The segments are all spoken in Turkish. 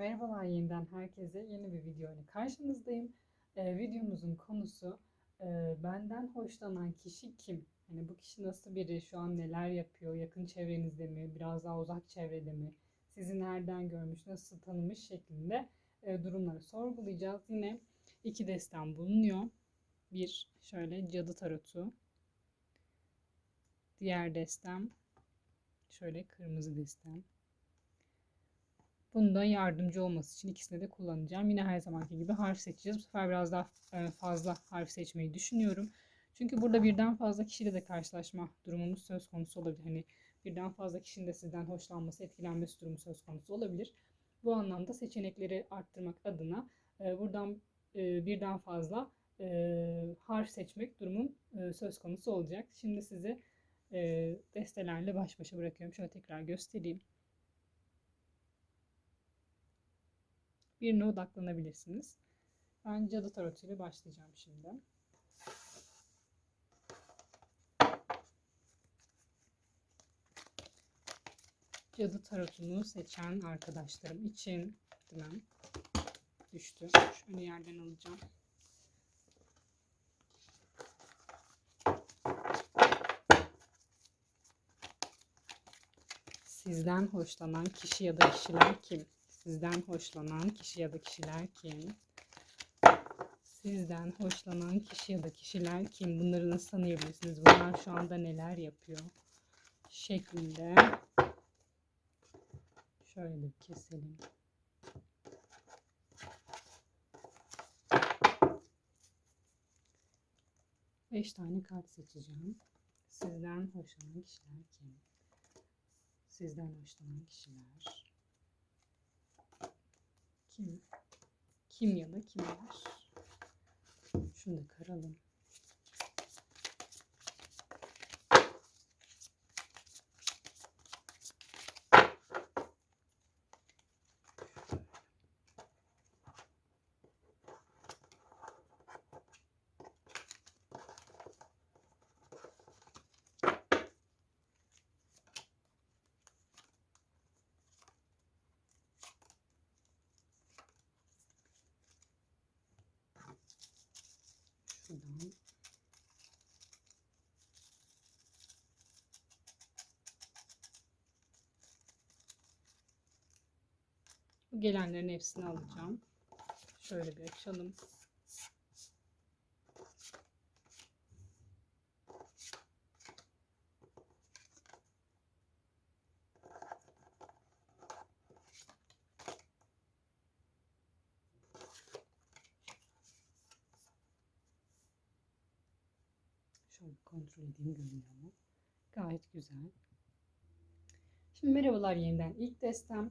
Merhabalar yeniden herkese yeni bir video ile karşınızdayım. Ee, videomuzun konusu e, benden hoşlanan kişi kim? Hani bu kişi nasıl biri, şu an neler yapıyor, yakın çevrenizde mi, biraz daha uzak çevrede mi, sizi nereden görmüş, nasıl tanımış şeklinde e, durumları sorgulayacağız. Yine iki destem bulunuyor. Bir şöyle cadı tarotu, diğer destem şöyle kırmızı destem. Bunda yardımcı olması için ikisini de kullanacağım. Yine her zamanki gibi harf seçeceğiz. Bu sefer biraz daha e, fazla harf seçmeyi düşünüyorum. Çünkü burada birden fazla kişiyle de karşılaşma durumumuz söz konusu olabilir. Hani birden fazla kişinin de sizden hoşlanması, etkilenmesi durumu söz konusu olabilir. Bu anlamda seçenekleri arttırmak adına e, buradan e, birden fazla harf seçmek durumum söz konusu olacak. Şimdi sizi destelerle baş başa bırakıyorum. Şöyle tekrar göstereyim. Birine odaklanabilirsiniz. Ben cadı tarotu ile başlayacağım şimdi. Cadı tarotunu seçen arkadaşlarım için demem düştü. Şöyle yerden alacağım. Sizden hoşlanan kişi ya da kişiler kim? Sizden hoşlanan kişi ya da kişiler kim? Sizden hoşlanan kişi ya da kişiler kim? Bunları nasıl tanıyabilirsiniz? Bunlar şu anda neler yapıyor? Şeklinde. Şöyle bir keselim. Beş tane kart seçeceğim. Sizden hoşlanan kişiler kim? Sizden hoşlanan kişiler kim? Kim ya da kimler? Şunu da karalım. Şuradan. Bu gelenlerin hepsini alacağım. Şöyle bir açalım. Şöyle kontrol edeyim görünüyor mu? Gayet güzel. Şimdi merhabalar yeniden. İlk destem.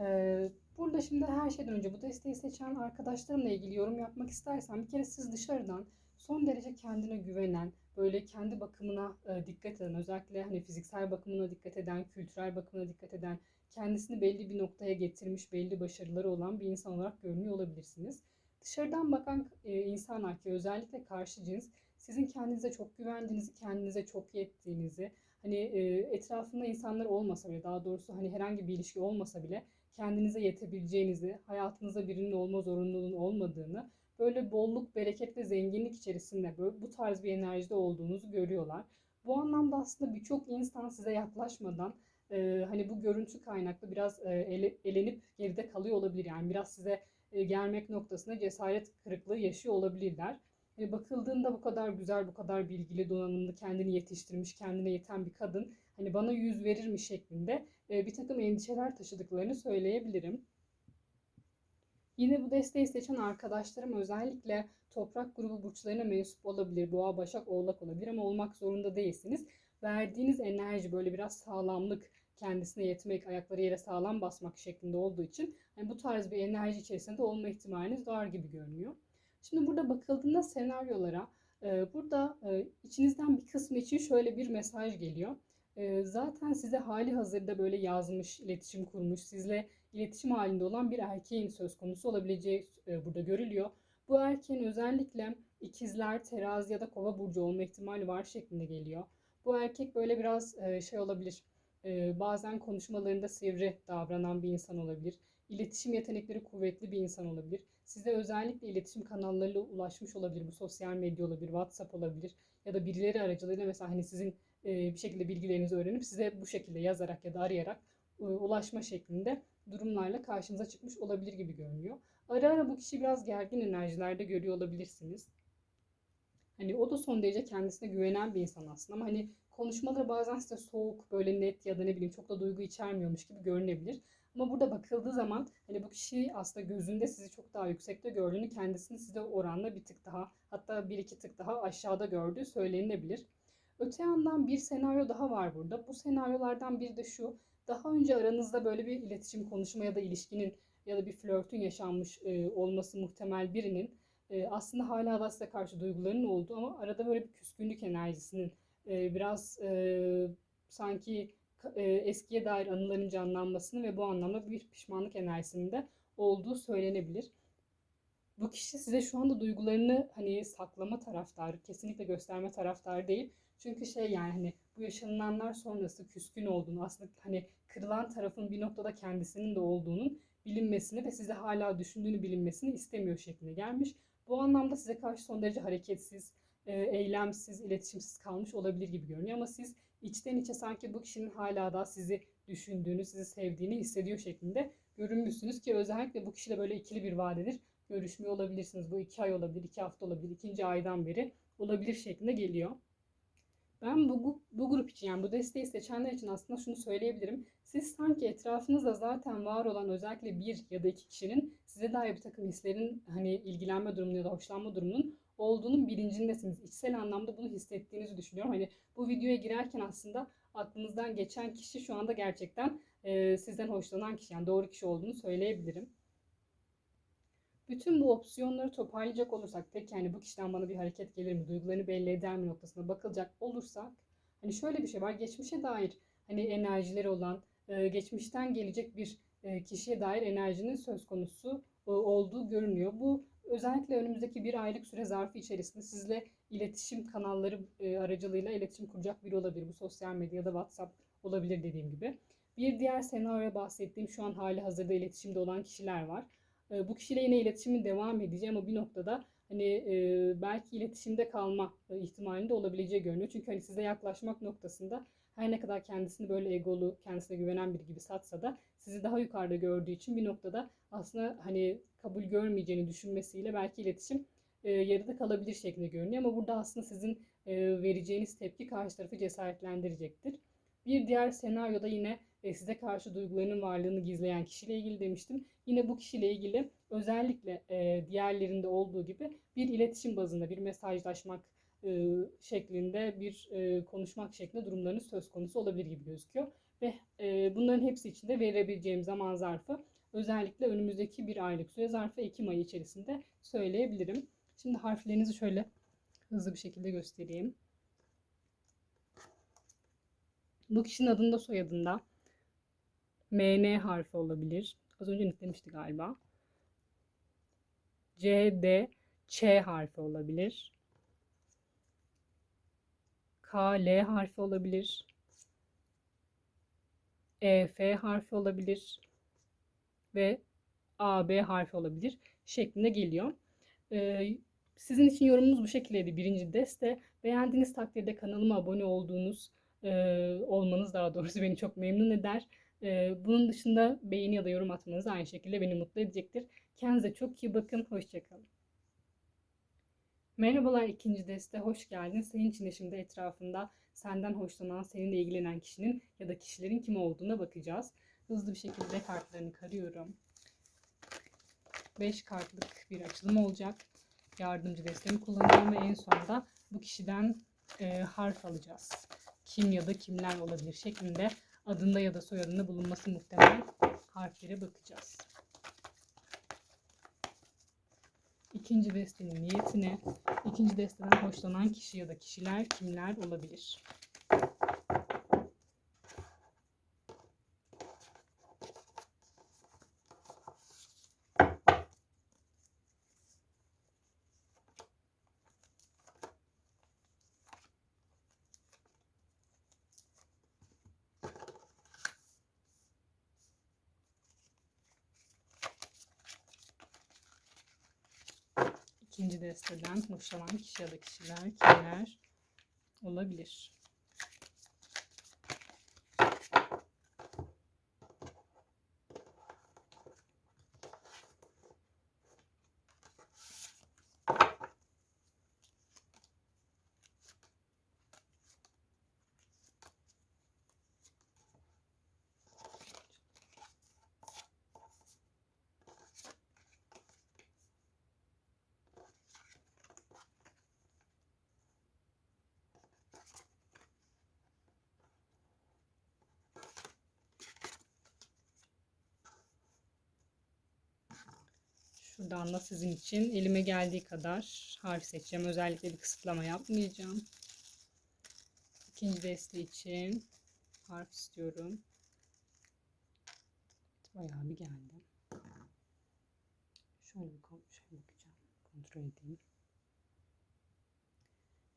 Ee, burada şimdi her şeyden önce bu desteği seçen arkadaşlarımla ilgili yorum yapmak istersen bir kere siz dışarıdan son derece kendine güvenen, böyle kendi bakımına e, dikkat eden, özellikle hani fiziksel bakımına dikkat eden, kültürel bakımına dikkat eden, kendisini belli bir noktaya getirmiş, belli başarıları olan bir insan olarak görünüyor olabilirsiniz. Dışarıdan bakan e, insanlar ki özellikle karşı cins sizin kendinize çok güvendiğinizi, kendinize çok yettiğinizi, hani e, etrafında insanlar olmasa bile, daha doğrusu hani herhangi bir ilişki olmasa bile kendinize yetebileceğinizi, hayatınıza birinin olma zorunluluğunun olmadığını, böyle bolluk, bereket ve zenginlik içerisinde böyle bu tarz bir enerjide olduğunuzu görüyorlar. Bu anlamda aslında birçok insan size yaklaşmadan e, hani bu görüntü kaynaklı biraz e, ele, elenip geride kalıyor olabilir. Yani biraz size e, gelmek noktasında cesaret kırıklığı yaşıyor olabilirler. E, bakıldığında bu kadar güzel, bu kadar bilgili, donanımlı, kendini yetiştirmiş, kendine yeten bir kadın hani bana yüz verir mi şeklinde e, bir takım endişeler taşıdıklarını söyleyebilirim. Yine bu desteği seçen arkadaşlarım özellikle toprak grubu burçlarına mensup olabilir. Boğa, Başak, Oğlak olabilir ama olmak zorunda değilsiniz. Verdiğiniz enerji böyle biraz sağlamlık, kendisine yetmek, ayakları yere sağlam basmak şeklinde olduğu için yani bu tarz bir enerji içerisinde olma ihtimaliniz var gibi görünüyor. Şimdi burada bakıldığında senaryolara e, burada e, içinizden bir kısmı için şöyle bir mesaj geliyor. E, zaten size hali hazırda böyle yazmış, iletişim kurmuş, sizle iletişim halinde olan bir erkeğin söz konusu olabileceği burada görülüyor. Bu erkeğin özellikle ikizler, terazi ya da kova burcu olma ihtimali var şeklinde geliyor. Bu erkek böyle biraz şey olabilir, bazen konuşmalarında sivri davranan bir insan olabilir iletişim yetenekleri kuvvetli bir insan olabilir. Size özellikle iletişim kanallarıyla ulaşmış olabilir. Bu sosyal medya olabilir, WhatsApp olabilir ya da birileri aracılığıyla mesela hani sizin e, bir şekilde bilgilerinizi öğrenip size bu şekilde yazarak ya da arayarak e, ulaşma şeklinde durumlarla karşınıza çıkmış olabilir gibi görünüyor. Ara ara bu kişi biraz gergin enerjilerde görüyor olabilirsiniz. Hani o da son derece kendisine güvenen bir insan aslında ama hani konuşmaları bazen size soğuk, böyle net ya da ne bileyim çok da duygu içermiyormuş gibi görünebilir. Ama burada bakıldığı zaman hani bu kişi aslında gözünde sizi çok daha yüksekte gördüğünü, kendisini size oranla bir tık daha hatta bir iki tık daha aşağıda gördüğü söylenilebilir. Öte yandan bir senaryo daha var burada. Bu senaryolardan biri de şu. Daha önce aranızda böyle bir iletişim, konuşma ya da ilişkinin ya da bir flörtün yaşanmış e, olması muhtemel birinin e, aslında hala da size karşı duygularının olduğu ama arada böyle bir küskünlük enerjisinin e, biraz e, sanki e, eskiye dair anıların canlanmasını ve bu anlamda bir pişmanlık enerjisinin de olduğu söylenebilir. Bu kişi size şu anda duygularını hani saklama taraftarı, kesinlikle gösterme taraftarı değil. Çünkü şey yani hani bu yaşanılanlar sonrası küskün olduğunu, aslında hani kırılan tarafın bir noktada kendisinin de olduğunun bilinmesini ve size hala düşündüğünü bilinmesini istemiyor şeklinde gelmiş. Bu anlamda size karşı son derece hareketsiz, e, eylemsiz, iletişimsiz kalmış olabilir gibi görünüyor. Ama siz içten içe sanki bu kişinin hala da sizi düşündüğünü, sizi sevdiğini hissediyor şeklinde görünmüşsünüz ki özellikle bu kişiyle böyle ikili bir vadedir görüşmüyor olabilirsiniz. Bu iki ay olabilir, iki hafta olabilir, ikinci aydan beri olabilir şeklinde geliyor. Ben bu, bu grup için yani bu desteği seçenler için aslında şunu söyleyebilirim. Siz sanki etrafınızda zaten var olan özellikle bir ya da iki kişinin size dair bir takım hislerin hani ilgilenme durumunun ya da hoşlanma durumunun olduğunun bilincindesiniz. İçsel anlamda bunu hissettiğinizi düşünüyorum. Hani bu videoya girerken aslında aklınızdan geçen kişi şu anda gerçekten e, sizden hoşlanan kişi yani doğru kişi olduğunu söyleyebilirim. Bütün bu opsiyonları toparlayacak olursak peki yani bu kişiden bana bir hareket gelir mi, duygularını belli eder mi noktasına bakılacak olursak hani şöyle bir şey var. Geçmişe dair hani enerjileri olan, e, geçmişten gelecek bir e, kişiye dair enerjinin söz konusu e, olduğu görünüyor. Bu özellikle önümüzdeki bir aylık süre zarfı içerisinde sizle iletişim kanalları aracılığıyla iletişim kuracak biri olabilir. Bu sosyal medyada WhatsApp olabilir dediğim gibi. Bir diğer senaryo bahsettiğim şu an hali hazırda iletişimde olan kişiler var. Ee, bu kişiyle yine iletişimin devam edeceği ama bir noktada hani e, belki iletişimde kalma e, ihtimalinde olabileceği görünüyor. Çünkü hani size yaklaşmak noktasında her ne kadar kendisini böyle egolu, kendisine güvenen biri gibi satsa da sizi daha yukarıda gördüğü için bir noktada aslında hani kabul görmeyeceğini düşünmesiyle belki iletişim e, yarıda kalabilir şeklinde görünüyor. Ama burada aslında sizin e, vereceğiniz tepki karşı tarafı cesaretlendirecektir. Bir diğer senaryoda yine e, size karşı duygularının varlığını gizleyen kişiyle ilgili demiştim. Yine bu kişiyle ilgili özellikle e, diğerlerinde olduğu gibi bir iletişim bazında bir mesajlaşmak e, şeklinde bir e, konuşmak şeklinde durumlarınız söz konusu olabilir gibi gözüküyor. Ve e, bunların hepsi için de verebileceğim zaman zarfı özellikle önümüzdeki bir aylık süre zarfı Ekim ayı içerisinde söyleyebilirim. Şimdi harflerinizi şöyle hızlı bir şekilde göstereyim. Bu kişinin adında soyadında MN harfi olabilir. Az önce netlemişti galiba. C, D, Ç harfi olabilir. K, L harfi olabilir. E, F harfi olabilir. Ve A, B harfi olabilir şeklinde geliyor. Ee, sizin için yorumunuz bu şekildeydi. Birinci deste. Beğendiğiniz takdirde kanalıma abone olduğunuz e, olmanız daha doğrusu beni çok memnun eder. E, bunun dışında beğeni ya da yorum atmanız aynı şekilde beni mutlu edecektir. Kendinize çok iyi bakın. Hoşçakalın. Merhabalar ikinci deste hoş geldin. Senin için de şimdi etrafında senden hoşlanan, seninle ilgilenen kişinin ya da kişilerin kim olduğuna bakacağız. Hızlı bir şekilde kartlarını karıyorum. 5 kartlık bir açılım olacak. Yardımcı destemi kullanacağım ve en sonunda bu kişiden e, harf alacağız kim ya da kimler olabilir şeklinde adında ya da soyadında bulunması muhtemel harflere bakacağız. İkinci destenin niyetine, ikinci desteden hoşlanan kişi ya da kişiler kimler olabilir? İkinci desteden hoşlanan kişi ya da kişiler kimler olabilir? Şuradan da sizin için elime geldiği kadar harf seçeceğim. Özellikle bir kısıtlama yapmayacağım. İkinci deste için harf istiyorum. Bayağı bir geldi. Şöyle bir şöyle bakacağım. Kontrol edeyim.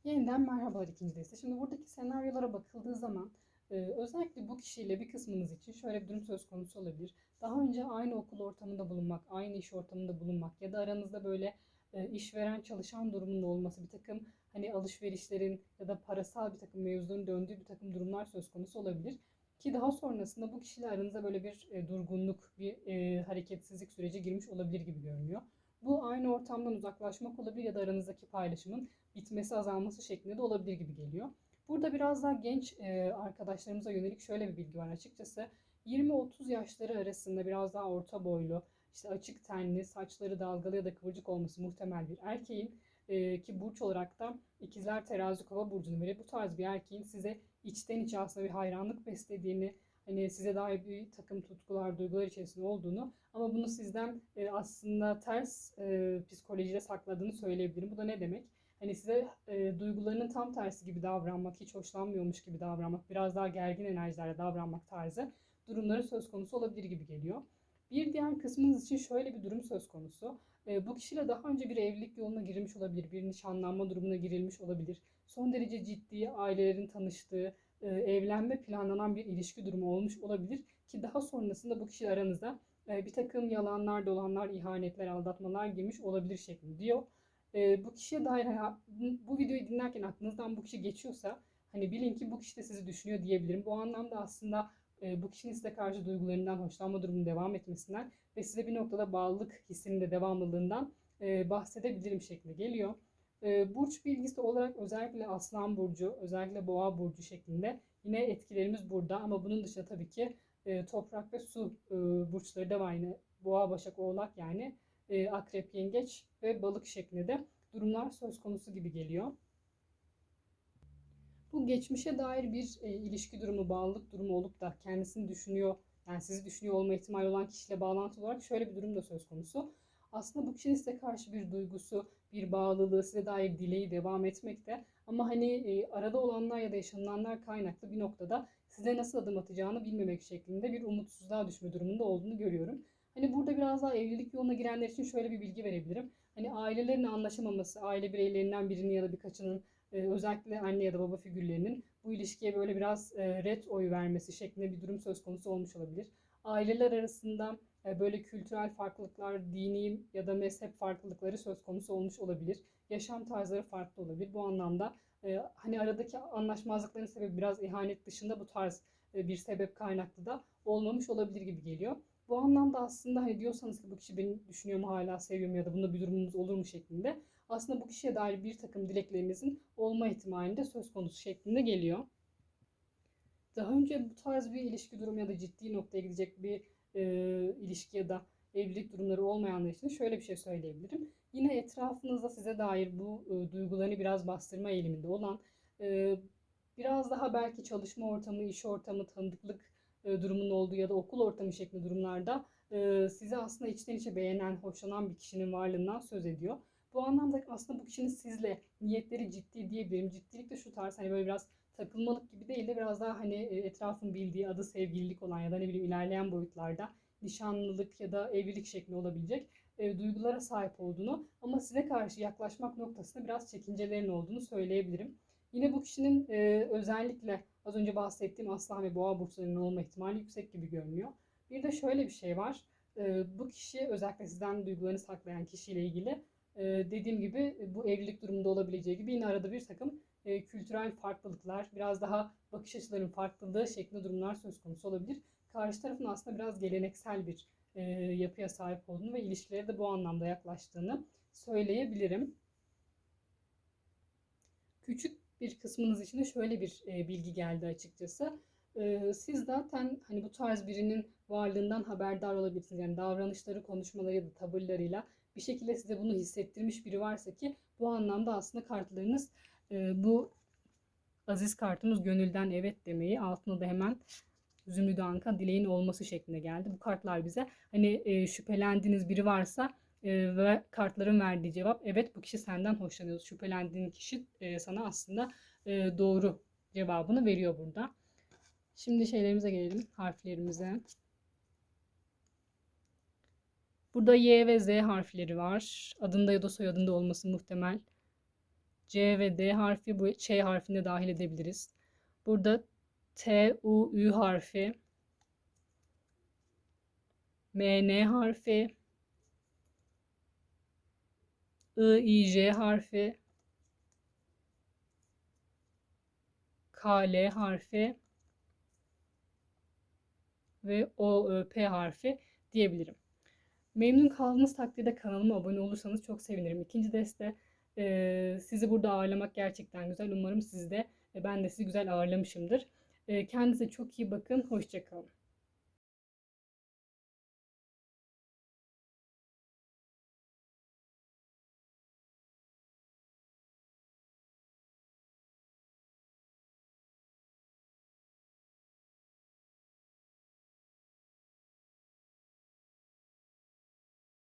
Yeniden merhabalar ikinci deste. Şimdi buradaki senaryolara bakıldığı zaman e, özellikle bu kişiyle bir kısmınız için şöyle bir durum söz konusu olabilir. Daha önce aynı okul ortamında bulunmak, aynı iş ortamında bulunmak ya da aranızda böyle e, işveren çalışan durumunda olması bir takım hani alışverişlerin ya da parasal bir takım mevzuların döndüğü bir takım durumlar söz konusu olabilir. Ki daha sonrasında bu kişiyle aranızda böyle bir e, durgunluk, bir e, hareketsizlik süreci girmiş olabilir gibi görünüyor. Bu aynı ortamdan uzaklaşmak olabilir ya da aranızdaki paylaşımın bitmesi, azalması şeklinde de olabilir gibi geliyor. Burada biraz daha genç e, arkadaşlarımıza yönelik şöyle bir bilgi var açıkçası. 20-30 yaşları arasında biraz daha orta boylu, işte açık tenli, saçları dalgalı ya da kıvırcık olması muhtemel bir erkeğin e, ki burç olarak da ikizler terazi kova burcunu verir. Bu tarz bir erkeğin size içten içe aslında bir hayranlık beslediğini, hani size dair bir takım tutkular, duygular içerisinde olduğunu ama bunu sizden e, aslında ters e, psikolojide sakladığını söyleyebilirim. Bu da ne demek? Hani size e, duygularının tam tersi gibi davranmak, hiç hoşlanmıyormuş gibi davranmak, biraz daha gergin enerjilerle davranmak tarzı durumları söz konusu olabilir gibi geliyor. Bir diğer kısmınız için şöyle bir durum söz konusu. E, bu kişiyle daha önce bir evlilik yoluna girilmiş olabilir, bir nişanlanma durumuna girilmiş olabilir. Son derece ciddi ailelerin tanıştığı, e, evlenme planlanan bir ilişki durumu olmuş olabilir ki daha sonrasında bu kişi aranızda e, bir takım yalanlar, dolanlar, ihanetler, aldatmalar girmiş olabilir şeklinde diyor. E, bu kişiye dair bu videoyu dinlerken aklınızdan bu kişi geçiyorsa hani bilin ki bu kişi de sizi düşünüyor diyebilirim. Bu anlamda aslında e, bu kişinin size karşı duygularından hoşlanma durumunun devam etmesinden ve size bir noktada bağlılık hissinin de devamlılığından e, bahsedebilirim şeklinde geliyor. E, burç bilgisi olarak özellikle Aslan Burcu, özellikle Boğa Burcu şeklinde yine etkilerimiz burada ama bunun dışında tabii ki e, toprak ve su e, burçları da var yine Boğa, Başak, Oğlak yani e, Akrep, Yengeç ve Balık şeklinde de durumlar söz konusu gibi geliyor. Bu geçmişe dair bir e, ilişki durumu, bağlılık durumu olup da kendisini düşünüyor, yani sizi düşünüyor olma ihtimali olan kişiyle bağlantılı olarak şöyle bir durum da söz konusu. Aslında bu kişinin size karşı bir duygusu, bir bağlılığı, size dair dileği devam etmekte. Ama hani e, arada olanlar ya da yaşanılanlar kaynaklı bir noktada size nasıl adım atacağını bilmemek şeklinde bir umutsuzluğa düşme durumunda olduğunu görüyorum. Hani burada biraz daha evlilik yoluna girenler için şöyle bir bilgi verebilirim. Hani ailelerin anlaşamaması, aile bireylerinden birinin ya da birkaçının e, özellikle anne ya da baba figürlerinin bu ilişkiye böyle biraz e, red oy vermesi şeklinde bir durum söz konusu olmuş olabilir. Aileler arasında e, böyle kültürel farklılıklar, dini ya da mezhep farklılıkları söz konusu olmuş olabilir. Yaşam tarzları farklı olabilir. Bu anlamda hani aradaki anlaşmazlıkların sebebi biraz ihanet dışında bu tarz bir sebep kaynaklı da olmamış olabilir gibi geliyor. Bu anlamda aslında hani diyorsanız ki bu kişi beni düşünüyor mu hala seviyor mu ya da bunda bir durumunuz olur mu şeklinde aslında bu kişiye dair bir takım dileklerinizin olma ihtimalinde söz konusu şeklinde geliyor. Daha önce bu tarz bir ilişki durumu ya da ciddi noktaya gidecek bir e, ilişki ya da evlilik durumları olmayanlar için şöyle bir şey söyleyebilirim. Yine etrafınızda size dair bu e, duygularını biraz bastırma eğiliminde olan e, biraz daha belki çalışma ortamı, iş ortamı, tanıdıklık e, olduğu ya da okul ortamı şeklinde durumlarda e, sizi aslında içten içe beğenen, hoşlanan bir kişinin varlığından söz ediyor. Bu anlamda aslında bu kişinin sizle niyetleri ciddi diyebilirim. Ciddilik de şu tarz hani böyle biraz takılmalık gibi değil de biraz daha hani e, etrafın bildiği adı sevgililik olan ya da ne bileyim ilerleyen boyutlarda nişanlılık ya da evlilik şeklinde olabilecek e, duygulara sahip olduğunu ama size karşı yaklaşmak noktasında biraz çekincelerin olduğunu söyleyebilirim. Yine bu kişinin e, özellikle az önce bahsettiğim aslan ve boğa burçlarının olma ihtimali yüksek gibi görünüyor. Bir de şöyle bir şey var. E, bu kişi özellikle sizden duygularını saklayan kişiyle ilgili e, dediğim gibi bu evlilik durumunda olabileceği gibi yine arada bir takım e, kültürel farklılıklar, biraz daha bakış açılarının farklılığı şeklinde durumlar söz konusu olabilir. Karşı tarafın aslında biraz geleneksel bir e, yapıya sahip olduğunu ve ilişkilere de bu anlamda yaklaştığını söyleyebilirim. Küçük bir kısmınız için de şöyle bir e, bilgi geldi açıkçası. E, siz zaten hani bu tarz birinin varlığından haberdar olabilirsiniz. Yani davranışları, konuşmaları ya da tavırlarıyla bir şekilde size bunu hissettirmiş biri varsa ki bu anlamda aslında kartlarınız e, bu aziz kartımız gönülden evet demeyi altına da hemen Zümrüt Anka dileğin olması şeklinde geldi. Bu kartlar bize hani e, şüphelendiğiniz biri varsa e, ve kartların verdiği cevap evet bu kişi senden hoşlanıyor. Şüphelendiğin kişi e, sana aslında e, doğru cevabını veriyor burada. Şimdi şeylerimize gelelim harflerimize. Burada Y ve Z harfleri var. Adında ya da soyadında olması muhtemel. C ve D harfi bu Ç harfini dahil edebiliriz. Burada T, U, Ü harfi. M, N harfi. I, I, J harfi. K, L harfi. Ve O, Ö, P harfi diyebilirim. Memnun kaldığınız takdirde kanalıma abone olursanız çok sevinirim. İkinci deste e, sizi burada ağırlamak gerçekten güzel. Umarım siz de e, ben de sizi güzel ağırlamışımdır. Kendinize çok iyi bakın. Hoşçakalın.